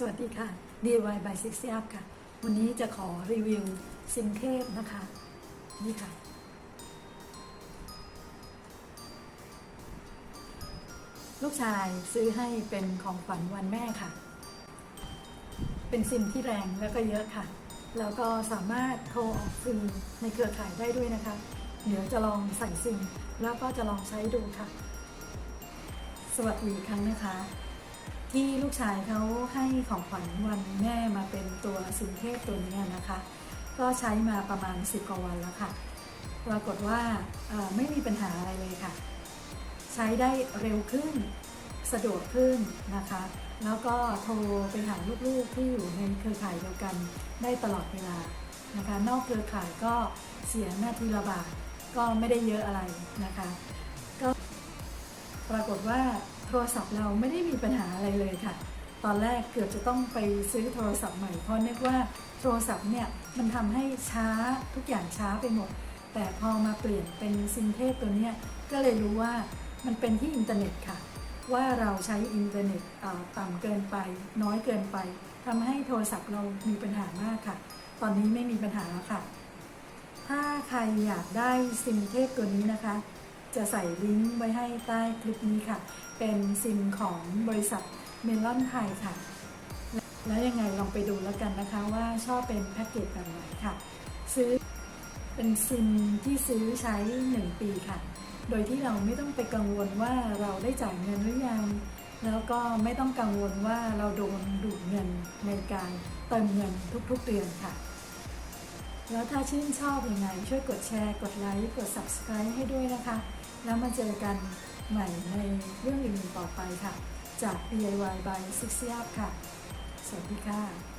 สวัสดีค่ะ DIY by Sixyup ค่ะ วันนี้จะขอรีวิวซิมเทพนะคะ นี่ค่ะ ลูกชายซื้อให้เป็นของขวัญวันแม่ค่ะ เป็นซิมที่แรงแล้วก็เยอะค่ะ แล้วก็สามารถโทรออกซิมในเครือข่ายได้ด้วยนะคะ เดี๋ยวจะลองใส่ซิม แล้วก็จะลองใช้ดูค่ะ สวัสดีครั้งนะคะ ที่ลูกชายเขาให้ของขวัญวันแม่มาเป็นตัวซิมเทพตัวนี้นะคะ ก็ใช้มาประมาณ 10กว่าวันแล้วค่ะ ปรากฏว่าไม่มีปัญหาอะไรเลยค่ะ ใช้ได้เร็วขึ้นสะดวกขึ้นนะคะ แล้วก็โทรไปหาลูกๆที่อยู่ในเครือข่ายเดียวกันได้ตลอดเวลานะคะ นอกเครือข่ายก็เสียหน้าที่ละบาทก็ไม่ได้เยอะอะไรนะคะ ก็ปรากฏว่า โทรศัพท์เราไม่ได้มีปัญหาอะไรเลยค่ะ ตอนแรกเกือบจะต้องไปซื้อโทรศัพท์ใหม่เพราะนึกว่าโทรศัพท์เนี่ยมันทำให้ช้าทุกอย่างช้าไปหมด แต่พอมาเปลี่ยนเป็นซิมเทพตัวเนี้ยก็เลยรู้ว่ามันเป็นที่อินเทอร์เน็ตค่ะ ว่าเราใช้อินเทอร์เน็ตต่ำเกินไป น้อยเกินไปทำให้โทรศัพท์เรามีปัญหามากค่ะ ตอนนี้ไม่มีปัญหาแล้วค่ะ ถ้าใครอยากได้ซิมเทพตัวนี้นะคะ จะใส่ลิงก์ไว้ให้ใต้คลิปนี้ค่ะ เป็นซิมของบริษัทเมลอนไทยค่ะ แล้วยังไงลองไปดูแล้วกันนะคะว่าชอบเป็นแพ็กเกจแบบไหนค่ะ ซื้อเป็นซิมที่ซื้อใช้ 1 ปีค่ะ โดยที่เราไม่ต้องไปกังวลว่าเราได้จ่ายเงินหรือยัง แล้วก็ไม่ต้องกังวลว่าเราโดนดูดเงินในการเติมเงินทุกๆเดือนค่ะ แล้วถ้าชื่นชอบยังไงช่วยกดแชร์ กดไลค์ กด subscribe ให้ด้วยนะคะ แล้วมาเจอกันใหม่ในเรื่องอื่นๆต่อไปค่ะ จาก DIY by Six Up ค่ะ สวัสดีค่ะ